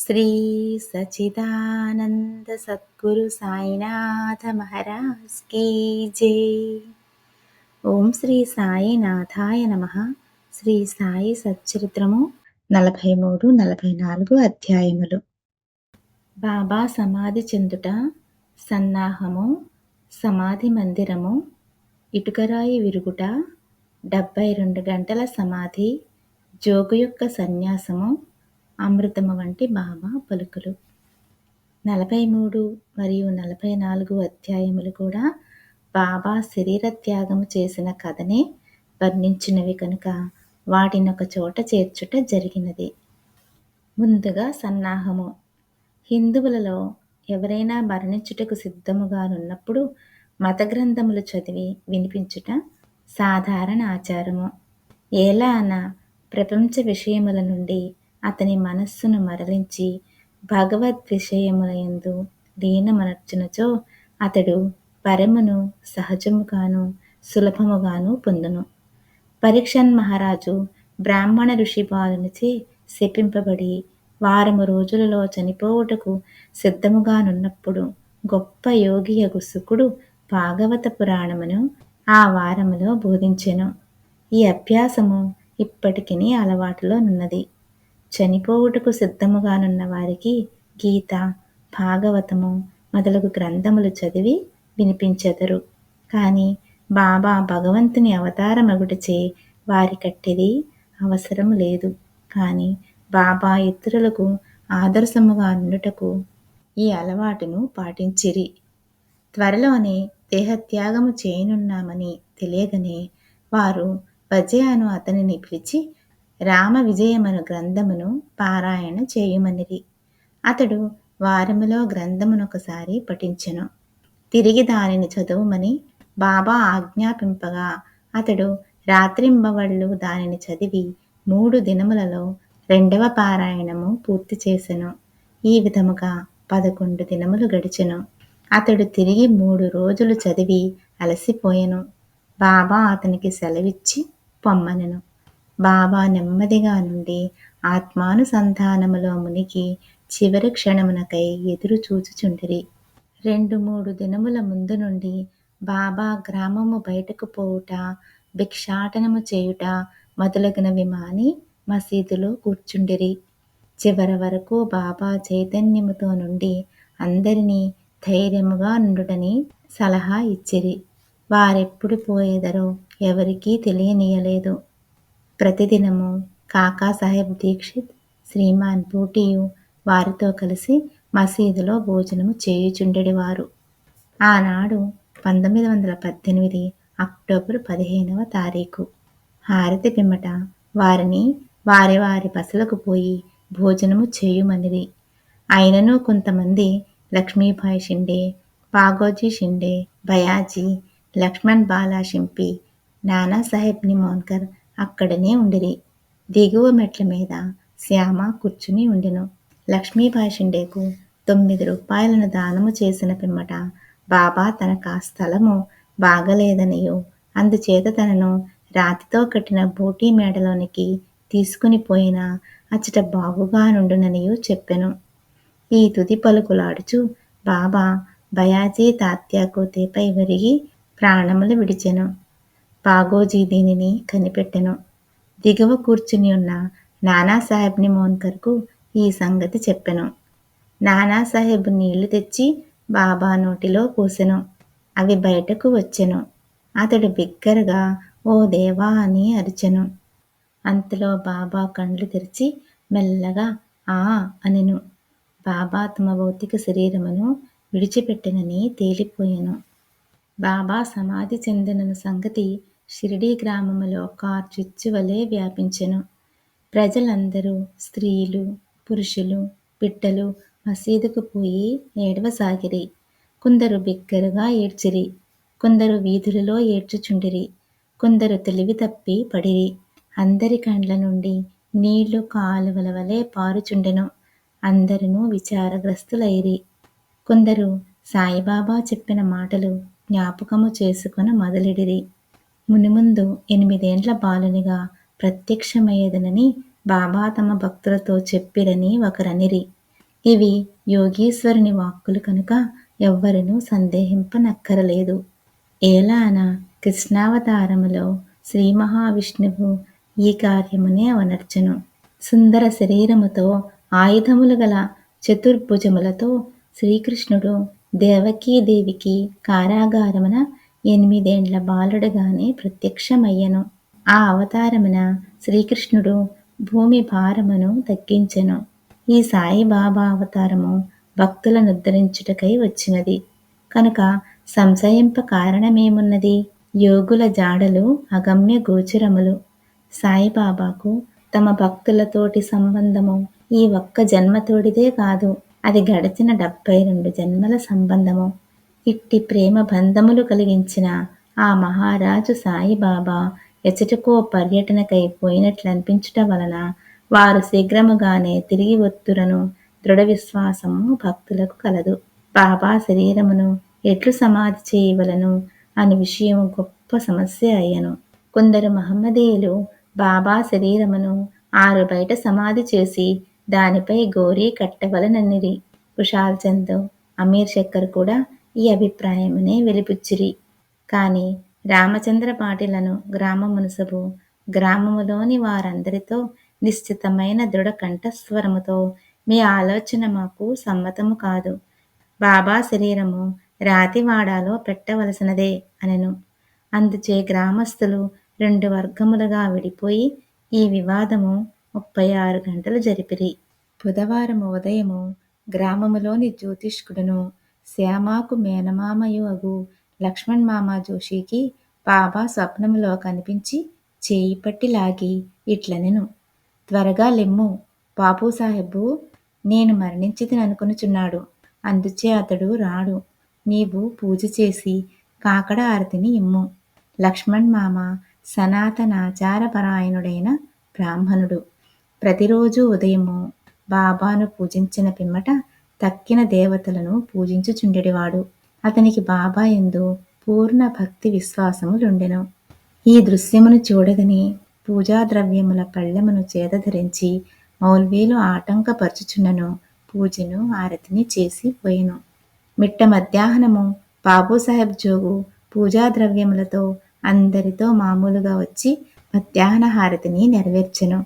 శ్రీ సచిదానంద సద్గురు సాయినాథ మహారాజ్ కీ జై. ఓం శ్రీ సాయినాథాయ నమ. శ్రీ సాయి సచ్చరిత్రము నలభై మూడు నలభై నాలుగు అధ్యాయములు. బాబా సమాధి చెందుట సన్నాహము సమాధి మందిరము ఇటుకరాయి విరుగుట డెబ్బై రెండు గంటల సమాధి జోగు యొక్క సన్యాసము అమృతము వంటి బాబా పలుకులు. నలభై మూడు మరియు నలభై నాలుగు అధ్యాయములు కూడా బాబా శరీర త్యాగము చేసిన కథనే వర్ణించినవి కనుక వాటిని ఒక చోట చేర్చుట జరిగినది. ముందుగా సన్నాహము. హిందువులలో ఎవరైనా మరణించుటకు సిద్ధముగానున్నప్పుడు మత గ్రంథములు చదివి వినిపించుట సాధారణ ఆచారము. ఎలా అన ప్రపంచ విషయముల నుండి అతని మనస్సును మరలించి భగవద్ విషయములందు లీనమనర్చునచో అతడు పరమును సహజముగాను సులభముగాను పొందును. పరీక్షన్ మహారాజు బ్రాహ్మణ ఋషి బాలునిచే శపింపబడి వారము రోజులలో చనిపోవుటకు సిద్ధముగానున్నప్పుడు గొప్ప యోగియగు శుకుడు భాగవత పురాణమును ఆ వారములో బోధించెను. ఈ అభ్యాసము ఇప్పటికిని అలవాటులో నున్నది. చనిపోవుటకు సిద్ధముగానున్న వారికి గీత భాగవతము మొదలగు గ్రంథములు చదివి వినిపించెదరు. కానీ బాబా భగవంతుని అవతారమగుటచే వారి కట్టెది అవసరం లేదు. కానీ బాబా ఇతరులకు ఆదర్శముగా ఉండుటకు ఈ అలవాటును పాటించిరి. త్వరలోనే దేహత్యాగము చేయనున్నామని తెలియగనే వారు వజయాను అతనిని పిలిచి రామ విజయమను గ్రంథమును పారాయణ చేయుమనిది అతడు వారములో గ్రంథమునొకసారి పఠించెను. తిరిగి దానిని చదువుమని బాబా ఆజ్ఞాపింపగా అతడు రాత్రింబవళ్ళు దానిని చదివి మూడు దినములలో రెండవ పారాయణము పూర్తి చేసెను. ఈ విధముగా పదకొండు దినములు గడిచెను. అతడు తిరిగి మూడు రోజులు చదివి అలసిపోయెను. బాబా అతనికి సెలవిచ్చి పొమ్మనెను. బాబా నెమ్మదిగా నుండి ఆత్మానుసంధానములో మునిగి చివరి క్షణమునకై ఎదురు చూచుచుండిరి. రెండు మూడు దినముల ముందు నుండి బాబా గ్రామము బయటకు పోవుట భిక్షాటనము చేయుట మొదలగునవి మాని మసీదులో కూర్చుండిరి. చివరి వరకు బాబా చైతన్యముతో నుండి అందరినీ ధైర్యముగా నుండుటని సలహా ఇచ్చిరి. వారెప్పుడు పోయేదరో ఎవరికీ తెలియనీయలేదు. ప్రతిదినము కాకాసాహెబ్ దీక్షిత్ శ్రీమాన్ బూటియు వారితో కలిసి మసీదులో భోజనము చేయుచుండెడివారు. ఆనాడు పంతొమ్మిది వందల పద్దెనిమిది అక్టోబర్ పదిహేనవ తారీఖు. హారతి పిమ్మట వారిని వారి వారి బసలకు పోయి భోజనము చేయుమనిది అయినను కొంతమంది లక్ష్మీభాయ్ షిండే పాగోజీ షిండే బయాజీ లక్ష్మణ్ బాలా షింపి నానాసాహెబ్ నిమోన్కర్ అక్కడనే ఉండిరి. దిగువ మెట్ల మీద శ్యామ కూర్చుని ఉండెను. లక్ష్మీబాయి షిండేకు తొమ్మిది రూపాయలను దానము చేసిన పిమ్మట బాబా తనకు ఆ స్థలము బాగలేదనియు. అందుచేత తనను రాతితో కట్టిన బూటీ మేడలోనికి తీసుకుని పోయిన అచ్చట బాగుగా నుండుననియో చెప్పెను. ఈ తుది పలుకులాడుచు బాబా బయాజీ తాత్యాకు తీపై విరిగి ప్రాణములు విడిచెను. పాగోజీ దీనిని కనిపెట్టెను. దిగువ కూర్చుని ఉన్న నానాసాహెబ్ని మోన్కర్కు ఈ సంగతి చెప్పెను. నానాసాహెబ్ నీళ్ళు తెచ్చి బాబా నోటిలో పోసెను. అవి బయటకు వచ్చెను. అతడు బిగ్గరగా ఓ దేవా అని అరిచెను. అంతలో బాబా కండ్లు తెరిచి మెల్లగా ఆ అనెను. బాబా తమ భౌతిక శరీరమును విడిచిపెట్టెనని తేలిపోయెను. బాబా సమాధి చెందిన సంగతి షిరిడీ గ్రామములో కార్చిచ్చు వలె వ్యాపించెను. ప్రజలందరూ స్త్రీలు పురుషులు బిడ్డలు మసీదుకు పోయి ఏడవసాగిరి. కొందరు బిగ్గరగా ఏడ్చిరి. కొందరు వీధులలో ఏడ్చుచుండిరి. కొందరు తెలివి తప్పి పడిరి. అందరి కండ్ల నుండి నీళ్ళు కాలువల వలె పారుచుండెను. అందరూ విచారగ్రస్తులైరి. కొందరు సాయిబాబా చెప్పిన మాటలు జ్ఞాపకము చేసుకుని మొదలెడిరి. మునిముందు ఎనిమిదేండ్ల బాలునిగా ప్రత్యక్షమయ్యేదనని బాబా తమ భక్తులతో చెప్పిరని ఒకరనిరి. ఇవి యోగీశ్వరుని వాక్కులు కనుక ఎవ్వరినూ సందేహింపనక్కరలేదు. ఏలాన కృష్ణావతారములో శ్రీ మహావిష్ణువు ఈ కార్యమునే అవనర్చను. సుందర శరీరముతో ఆయుధములు గల చతుర్భుజములతో శ్రీకృష్ణుడు దేవకీదేవికి కారాగారమున ఎనిమిదేండ్ల బాలుడుగానే ప్రత్యక్షమయ్యను. ఆ అవతారమున శ్రీకృష్ణుడు భూమి భారమును తగ్గించెను ఈ సాయిబాబా అవతారము భక్తులను ఉద్ధరించుటకై వచ్చినది. కనుక సంశయింప కారణమేమున్నది? యోగుల జాడలు అగమ్య గోచరములు. సాయిబాబాకు తమ భక్తులతోటి సంబంధము ఈ ఒక్క జన్మతోడిదే కాదు అది గడిచిన డెబ్బై రెండు జన్మల సంబంధము. ఇట్టి ప్రేమ బంధములు కలిగించిన ఆ మహారాజు సాయిబాబా ఎచటకో పర్యటనకై పోయినట్లు అనిపించటం వలన వారు శీఘ్రముగానే తిరిగి వత్తురను దృఢ విశ్వాసము భక్తులకు కలదు. బాబా శరీరమును ఎట్లు సమాధి చేయవలను అని విషయం గొప్ప సమస్య అయ్యను. కొందరు మహమ్మదీయులు బాబా శరీరమును ఆరు బయట సమాధి చేసి దానిపై గోరీ కట్టవలనన్నిరి కుషాల్ చంద్ అమీర్ శక్కర్ కూడా ఈ అభిప్రాయమునే వెలిపుచ్చిరి. కాని రామచంద్ర పాటిలను గ్రామ మునసబు గ్రామములోని వారందరితో నిశ్చితమైన దృఢ కంఠస్వరముతో మీ ఆలోచన మాకు సమ్మతము కాదు. బాబా శరీరము రాతివాడాలో పెట్టవలసినదే అనెను. అందుచే గ్రామస్తులు రెండు వర్గములుగా విడిపోయి ఈ వివాదము ముప్పై ఆరు గంటలు జరిపిరి. బుధవారం ఉదయము గ్రామములోని జ్యోతిష్కుడును శ్యామాకు మేనమామయు లక్ష్మణ్ మామ జోషికి బాబా స్వప్నములో కనిపించి చేయి పట్టి లాగి ఇట్లనెను. త్వరగా లెమ్ము. బాపు సాహెబు నేను మరణించితిననుకొనుచున్నాడు. అందుచే అతడు రాడు. నీవు పూజ చేసి కాకడ ఆరతిని ఇమ్ము. లక్ష్మణ్ మామ సనాతనాచారపరాయణుడైన బ్రాహ్మణుడు. ప్రతిరోజు ఉదయము బాబాను పూజించిన పిమ్మట తక్కిన దేవతలను పూజించుచుండెడివాడు. అతనికి బాబా ఎందు పూర్ణ భక్తి విశ్వాసములుండెను. ఈ దృశ్యమును చూడగని పూజా ద్రవ్యముల పళ్ళెమును చేదధరించి మౌల్వీలు ఆటంకపరచుచున్నను పూజను ఆరతిని చేసి పోయెను. మిట్ట మధ్యాహ్నము బాబూసాహెబ్ జోగు పూజా ద్రవ్యములతో అందరితో మామూలుగా వచ్చి మధ్యాహ్న హారతిని నెరవేర్చెను.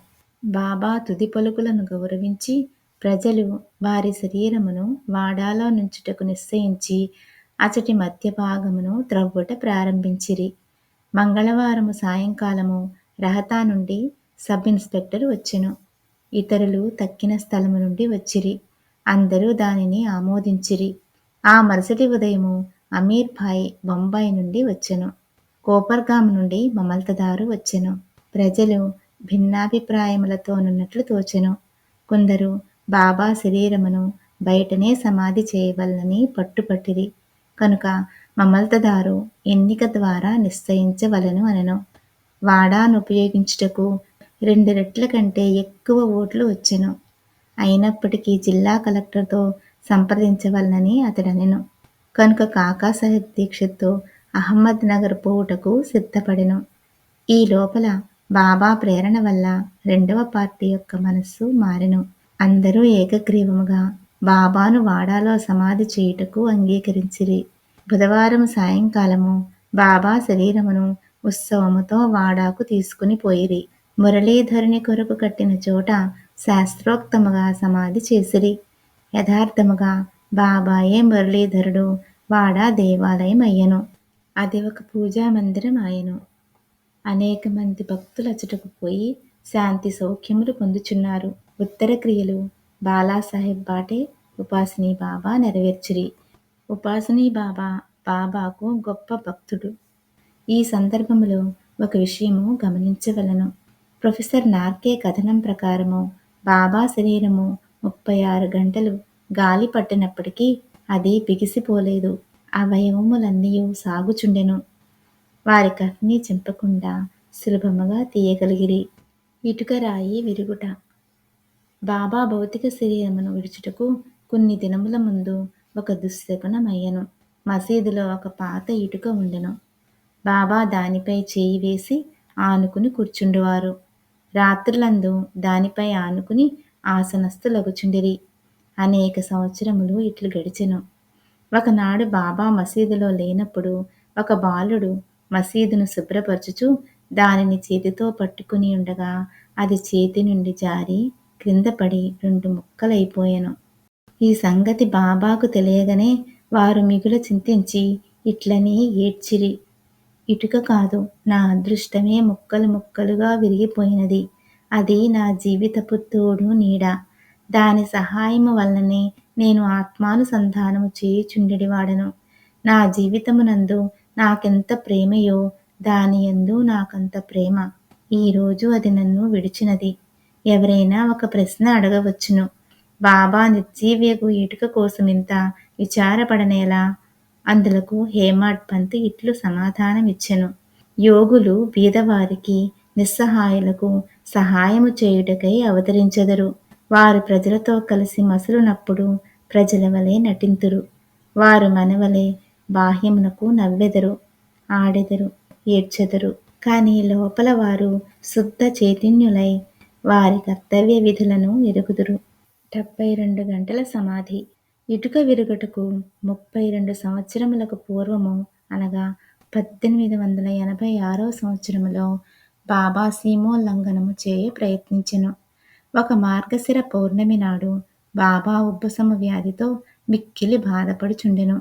బాబా తుది పలుకులను గౌరవించి ప్రజలు వారి శరీరమును వాడాలో నుంచుటకు నిశ్చయించి అచటి మధ్య భాగమును త్రవ్వుట ప్రారంభించిరి. మంగళవారము సాయంకాలము రహతా నుండి సబ్ ఇన్స్పెక్టర్ వచ్చెను. ఇతరులు తక్కిన స్థలము నుండి వచ్చిరి. అందరూ దానిని ఆమోదించిరి. ఆ మరుసటి ఉదయము అమీర్ భాయ్ బొంబాయి నుండి వచ్చెను. కోపర్గాం నుండి మమల్తదారు వచ్చెను. ప్రజలు భిన్నాభిప్రాయములతోనున్నట్లు తోచెను. కొందరు బాబా శరీరమును బయటనే సమాధి చేయవలనని పట్టుపట్టిరి. కనుక మమల్తదారు ఎన్నిక ద్వారా నిశ్చయించవలను అనను. వాడాను ఉపయోగించుటకు రెండు రెట్ల కంటే ఎక్కువ ఓట్లు వచ్చెను. అయినప్పటికీ జిల్లా కలెక్టర్తో సంప్రదించవలనని అతడనెను. కనుక కాకాసాహెబ్ దీక్షతో అహ్మద్ నగర్ పోవుటకు సిద్ధపడెను. ఈ లోపల బాబా ప్రేరణ వల్ల రెండవ పార్టీ యొక్క మనస్సు మారెను. అందరూ ఏకగ్రీవముగా బాబాను వాడాలో సమాధి చేయుటకు అంగీకరించిరి. బుధవారం సాయంకాలము బాబా శరీరమును ఉత్సవముతో వాడాకు తీసుకుని పోయిరి. మురళీధరుని కొరకు కట్టిన చోట శాస్త్రోక్తముగా సమాధి చేసిరి. యథార్థముగా బాబాయే మురళీధరుడు వాడా దేవాలయం అయ్యను. అది ఒక పూజా మందిరం ఆయను. అనేక మంది భక్తులు అచ్చటకు పోయి శాంతి సౌఖ్యములు పొందుచున్నారు. ఉత్తర క్రియలు బాలాసాహెబ్ బాటే ఉపాసనీ బాబా నెరవేర్చిరి. ఉపాసనీ బాబా బాబాకు గొప్ప భక్తుడు. ఈ సందర్భంలో ఒక విషయము గమనించవలను. ప్రొఫెసర్ నార్కే కథనం ప్రకారము బాబా శరీరము ముప్పై ఆరు గంటలు గాలి పట్టినప్పటికీ అది బిగిసిపోలేదు. అవయవములన్నీ సాగుచుండెను. వారి కఫ్ని చింపకుండా సులభముగా తీయగలిగిరి. ఇటుక రాయి విరుగుట బాబా భౌతిక శరీరమును విడుచుటకు కొన్ని దినముల ముందు ఒక దుశ్శకునమయ్యను మసీదులో ఒక పాత ఇటుక ఉండెను. బాబా దానిపై చేయి వేసి ఆనుకుని కూర్చుండువారు. రాత్రులందు దానిపై ఆనుకుని ఆసనస్థులగుచుండిరి అనేక సంవత్సరములు ఇట్లు గడిచెను. ఒకనాడు బాబా మసీదులో లేనప్పుడు ఒక బాలుడు మసీదును శుభ్రపరచుచు దానిని చేతితో పట్టుకుని ఉండగా అది చేతి నుండి జారి క్రింద పడి రెండు ముక్కలైపోయాను. ఈ సంగతి బాబాకు తెలియగానే వారు మిగుల చింతించి ఇట్లనే ఏడ్చిరి. ఇటుక కాదు నా అదృష్టమే ముక్కలు ముక్కలుగా విరిగిపోయినది. అది నా జీవితపు తోడు నీడ. దాని సహాయము వల్లనే నేను ఆత్మానుసంధానము చేయుచుండెడివాడను. నా జీవితమునందు నాకెంత ప్రేమయో దాని యందు నాకంత ప్రేమ. ఈరోజు అది నన్ను విడిచినది. ఎవరైనా ఒక ప్రశ్న అడగవచ్చును. బాబా నిర్జీవ్యకు ఇటుక కోసం ఇంత విచారపడనేలా? అందులకు హేమాడ్ పంత్ ఇట్లు సమాధానమిచ్చెను. యోగులు బీదవారికి నిస్సహాయులకు సహాయము చేయుటకై అవతరించెదరు. వారు ప్రజలతో కలిసి మసులునప్పుడు ప్రజల వలె నటింతురు. వారు మనవలే బాహ్యమునకు నవ్వెదరు ఆడెదరు ఏడ్చెదరు. కానీ లోపల వారు శుద్ధ చైతన్యులై వారి కర్తవ్య విధులను ఎరుగుదురు. డెబ్బై రెండు గంటల సమాధి. ఇటుక విరుగుటకు ముప్పై రెండు సంవత్సరములకు పూర్వము అనగా పద్దెనిమిది వందల ఎనభై ఆరో సంవత్సరములో బాబా సీమోల్లంఘనము చేయ ప్రయత్నించెను. ఒక మార్గశిర పౌర్ణమి నాడు బాబా ఉబ్బసము వ్యాధితో మిక్కిలి బాధపడుచుండెను.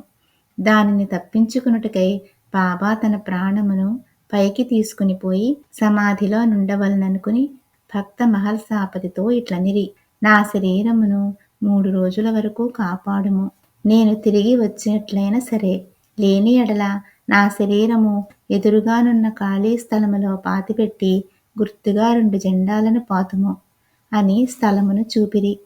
దానిని తప్పించుకునుటకై బాబా తన ప్రాణమును పైకి తీసుకుని పోయి సమాధిలో నుండవలననుకుని భక్త మహల్సాపతితో ఇట్లనిరి. నా శరీరమును మూడు రోజుల వరకు కాపాడుము. నేను తిరిగి వచ్చినట్లయినా సరే. లేని ఎడల నా శరీరము ఎదురుగానున్న ఖాళీ స్థలములో పాతిపెట్టి గుర్తుగా రెండు జెండాలను పాతుము అని స్థలమును చూపిరి.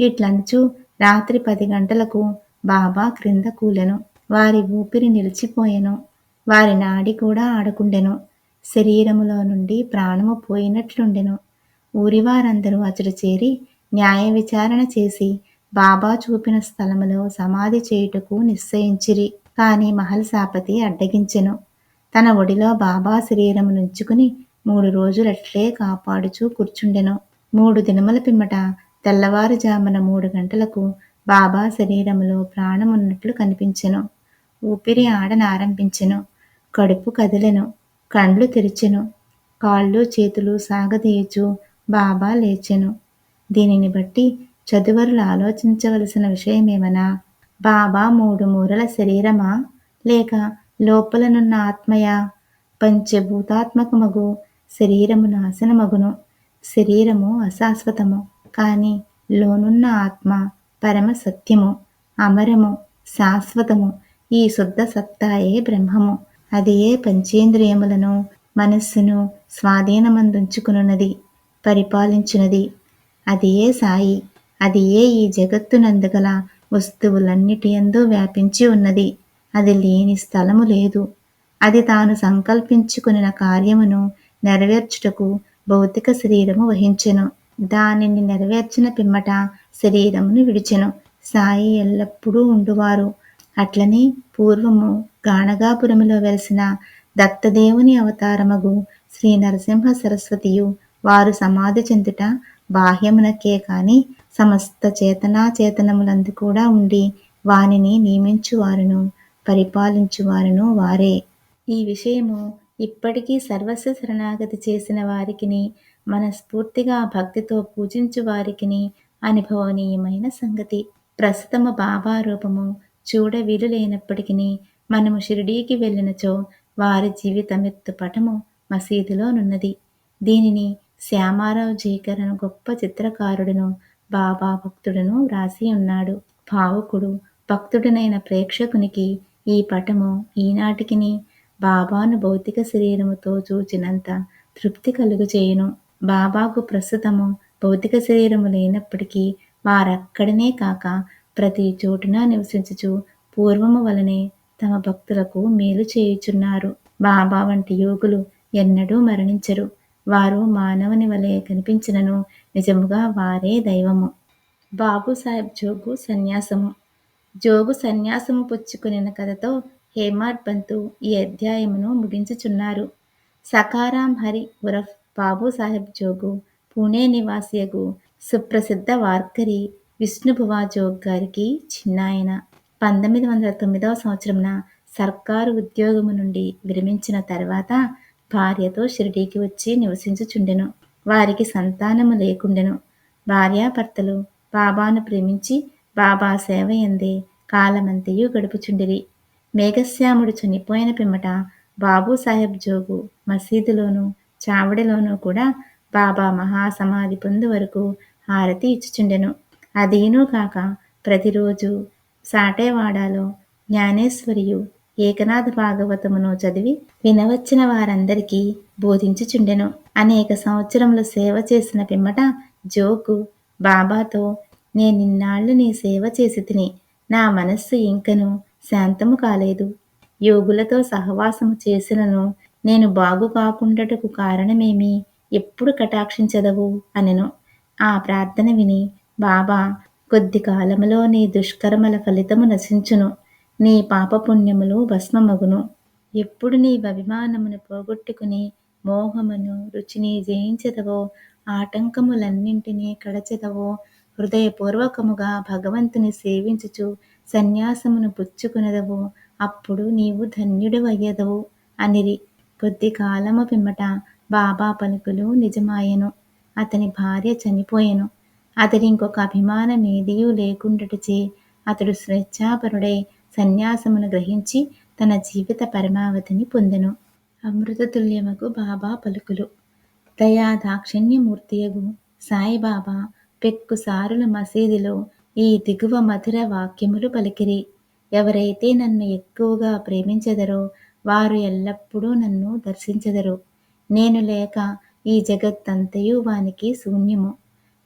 ఇట్లనుచు రాత్రి పది గంటలకు బాబా క్రింద కూలెను. వారి ఊపిరి నిలిచిపోయెను. వారి నాడి కూడా ఆడకుండెను. శరీరములో నుండి ప్రాణము పోయినట్లుండెను. ఊరివారందరూ అతడు చేరి న్యాయ విచారణ చేసి బాబా చూపిన స్థలములో సమాధి చేయుటకు నిశ్చయించిరి. కాని మహల్సాపతి అడ్డగించెను. తన ఒడిలో బాబా శరీరము నుంచుకుని మూడు రోజులట్లే కాపాడుచూ కూర్చుండెను. మూడు దినముల పిమ్మట తెల్లవారుజామున మూడు గంటలకు బాబా శరీరములో ప్రాణమున్నట్లు కనిపించెను. ఊపిరి ఆడనారంభించెను కడుపు కదిలెను. కండ్లు తెరిచెను. కాళ్ళు చేతులు సాగదీయచు బాబా లేచెను. దీనిని బట్టి చదువరులు ఆలోచించవలసిన విషయమేమనా? బాబా మూడు మూరల శరీరమా? లేక లోపలనున్న ఆత్మయా? పంచభూతాత్మకమగు శరీరము నాశనమగును శరీరము అశాశ్వతము. కానీ లోనున్న ఆత్మ పరమ సత్యము అమరము శాశ్వతము ఈ శుద్ధ సత్తాయే బ్రహ్మము. అది ఏ పంచేంద్రియములను మనస్సును స్వాధీనమందుంచుకునున్నది. పరిపాలించినది. అది ఏ సాయి అది ఏ ఈ జగత్తునందుగల వస్తువులన్నిటి ఎందు వ్యాపించి ఉన్నది. అది లేని స్థలము లేదు. అది తాను సంకల్పించుకున్న కార్యమును నెరవేర్చుటకు భౌతిక శరీరము వహించెను. దానిని నెరవేర్చిన పిమ్మట శరీరమును విడిచెను. సాయి ఎల్లప్పుడూ ఉండువారు. అట్లనే పూర్వము గాణగాపురములో వెలిసిన దత్తదేవుని అవతారమగు శ్రీ నరసింహ సరస్వతియు వారు సమాధి చెందుట బాహ్యమునకే కాని సమస్త చేతనా చేతనములందు కూడా ఉండి వానిని నియమించువారును పరిపాలించువారును వారే. ఈ విషయము ఇప్పటికీ సర్వస్వ శరణాగతి చేసిన వారికిని మనస్ఫూర్తిగా భక్తితో పూజించు వారికిని అనుభవనీయమైన సంగతి. ప్రస్తుతము బాబా రూపము చూడ వీలు లేనప్పటికీ మనము షిరిడీకి వెళ్ళినచో వారి జీవితమెత్తు పటము మసీదులోనున్నది దీనిని శ్యామారావు జీకర్ గొప్ప చిత్రకారుడును బాబా భక్తుడును వ్రాసి ఉన్నాడు. భావుకుడు భక్తుడనైన ప్రేక్షకునికి ఈ పటము ఈనాటికిని బాబాను భౌతిక శరీరముతో చూచినంత తృప్తి కలుగు చేయును. బాబాకు ప్రస్తుతము భౌతిక శరీరము లేనప్పటికీ వారక్కడనే కాక ప్రతి చోటున నివసించుచు పూర్వము వలనే తమ భక్తులకు మేలు చేయుచున్నారు. బాబా వంటి యోగులు ఎన్నడూ మరణించరు. వారు మానవుని వలె కనిపించినను. నిజముగా వారే దైవము. బాబు సాహెబ్ జోగు సన్యాసము. జోగు సన్యాసము పుచ్చుకునిన కథతో హేమాడ్ పంతు ఈ అధ్యాయమును ముగించుచున్నారు. సకారాం హరి ఉరఫ్ బాబు సాహెబ్ జోగు పూణే నివాసియగు సుప్రసిద్ధ వార్కరి విష్ణుభువా జోగ్ గారికి చిన్నాయన. పంతొమ్మిది వందల తొమ్మిదవ సంవత్సరంన సర్కారు ఉద్యోగము నుండి విరమించిన తర్వాత భార్యతో షిరిడీకి వచ్చి నివసించుచుండెను. వారికి సంతానము లేకుండెను. భార్యాభర్తలు బాబాను ప్రేమించి బాబా సేవ ఎందే కాలమంతయు గడుపుచుండిరి. మేఘశ్యాముడు చనిపోయిన పిమ్మట బాబూసాహెబ్ జోగు మసీదులోను చావడిలోనూ కూడా బాబా మహాసమాధి పొందు వరకు హారతి ఇచ్చుచుండెను. అదీనూ కాక ప్రతిరోజు సాటేవాడాలో జ్ఞానేశ్వరియు ఏకనాథ భాగవతమును చదివి వినవచ్చిన వారందరికీ బోధించుచుండెను. అనేక సంవత్సరములు సేవ చేసిన పిమ్మట జోకు బాబాతో నేనిన్నాళ్ళు నీ సేవ చేసి తిని నా మనస్సు ఇంకను శాంతము కాలేదు. యోగులతో సహవాసము చేసినను నేను బాగు కాకుండాటకు కారణమేమి? ఎప్పుడు కటాక్షించదవు అనెను. ఆ ప్రార్థన విని బాబా కొద్ది కాలములో నీ దుష్కర్మల ఫలితము నశించును. నీ పాపపుణ్యములు భస్మమగును. ఎప్పుడు నీ అభిమానమును పోగొట్టుకుని మోహమును రుచిని జయించదవో ఆటంకములన్నింటినీ కడచెదవో హృదయపూర్వకముగా భగవంతుని సేవించుచు సన్యాసమును పుచ్చుకునదవు. అప్పుడు నీవు ధన్యుడవయ్యదవు అనిరి. కొద్ది కాలము పిమ్మట బాబా పలుకులు నిజమాయెను. అతని భార్య చనిపోయెను. అతడి ఇంకొక అభిమానం ఏదియూ లేకుండటచే అతడు స్వేచ్ఛాపరుడై సన్యాసమును గ్రహించి తన జీవిత పరమావధిని పొందెను. అమృతతుల్యముకు బాబా పలుకులు. దయా దాక్షిణ్యమూర్తియగు సాయిబాబా పెక్కు సారుల మసీదులో ఈ దిగువ మధుర వాక్యములు పలికిరి. ఎవరైతే నన్ను ఎక్కువగా ప్రేమించెదరో వారు ఎల్లప్పుడూ నన్ను దర్శించెదరు. నేను లేక ఈ జగత్తంతయు వానికి శూన్యము.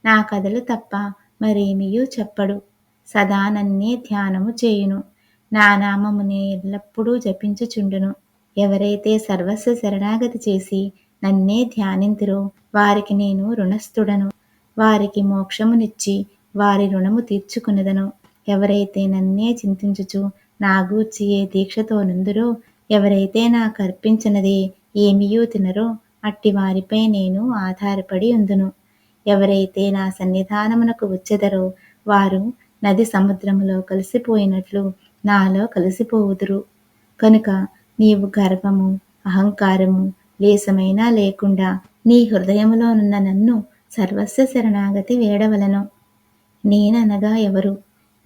నా కథలు తప్ప మరేమియూ చెప్పడు. సదా నన్నే ధ్యానము చేయును. నా నామమునే ఎల్లప్పుడూ జపించుచుండును. ఎవరైతే సర్వస్వ శరణాగతి చేసి నన్నే ధ్యానింతురో వారికి నేను రుణస్థుడను. వారికి మోక్షమునిచ్చి వారి రుణము తీర్చుకునేదను ఎవరైతే నన్నే చింతించుచు నాగూర్చి ఏ దీక్షతో నుందురో ఎవరైతే నాకు అర్పించినదే ఏమియూ తినరో అట్టి వారిపై నేను ఆధారపడి ఉందును. ఎవరైతే నా సన్నిధానమునకు వచ్చెదరో వారు నది సముద్రములో కలిసిపోయినట్లు నాలో కలిసిపోవుదురు. కనుక నీవు గర్వము అహంకారము లేసమైనా లేకుండా నీ హృదయములోనున్న నన్ను సర్వస్వ శరణాగతి వేడవలను. నేననగా ఎవరు?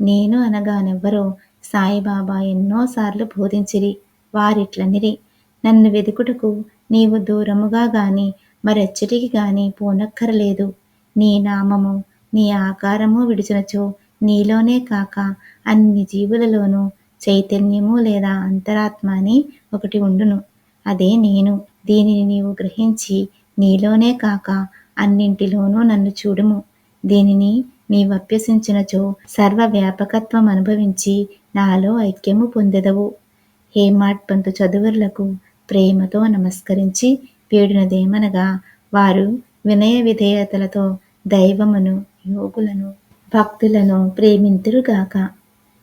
నేను అనగానెవ్వరో? సాయిబాబా ఎన్నోసార్లు బోధించిరి వారిట్లనిరి. నన్ను వెదుకుటకు నీవు దూరముగా గాని మరెచ్చటికి గాని పోనక్కరలేదు. నీ నామము నీ ఆకారము విడిచినచో నీలోనే కాక అన్ని జీవులలోనూ చైతన్యము లేదా అంతరాత్మ అని ఒకటి ఉండును. అదే నేను. దీనిని నీవు గ్రహించి నీలోనే కాక అన్నింటిలోనూ నన్ను చూడుము. దీనిని నీవభ్యసించినచో సర్వ వ్యాపకత్వం అనుభవించి నాలో ఐక్యము పొందెదవు. హేమాట్ పంతు చదువులకు ప్రేమతో నమస్కరించి వేడినదేమనగా వారు వినయ విధేయతలతో దైవమును యోగులను భక్తులను ప్రేమింతురుగాక.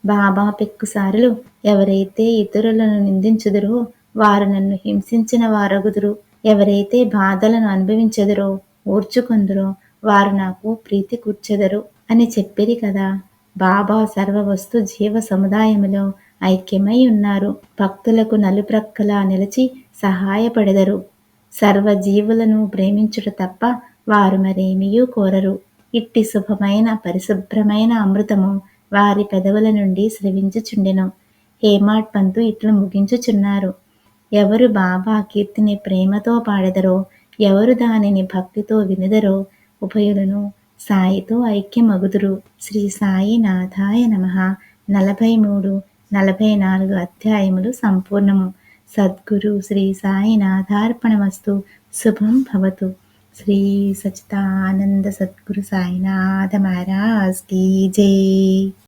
బాబా పెక్కుసారులు ఎవరైతే ఇతరులను నిందించుదురో వారు నన్ను హింసించిన వారగుదురు. ఎవరైతే బాధలను అనుభవించదురో ఓర్చుకొందురో వారు నాకు ప్రీతి కూర్చెదరు అని చెప్పిరి కదా. బాబా సర్వవస్తు జీవ సముదాయములో ఐక్యమై ఉన్నారు. భక్తులకు నలుప్రక్కలా నిలిచి సహాయపడెదరు. సర్వ జీవులను ప్రేమించుట తప్ప వారు మరేమీ కోరరు. ఇట్టి శుభమైన పరిశుభ్రమైన అమృతము వారి పెదవుల నుండి స్రవించుచుండెను. హేమాడ్ పంతు ఇట్లు ముగించుచున్నారు. ఎవరు బాబా కీర్తిని ప్రేమతో పాడెదరో ఎవరు దానిని భక్తితో వినిదరో ఉభయులను సాయితో ఐక్యమగుదురు. శ్రీ సాయి నాథాయ నమ. నలభై మూడు నలభై నాలుగు అధ్యాయములు సంపూర్ణము. సద్గురు శ్రీ సాయినాథార్పణమస్తు. శుభం భవతు. श्री सच्चिदानंद सद्गुरु साईनाथ महाराज की जय।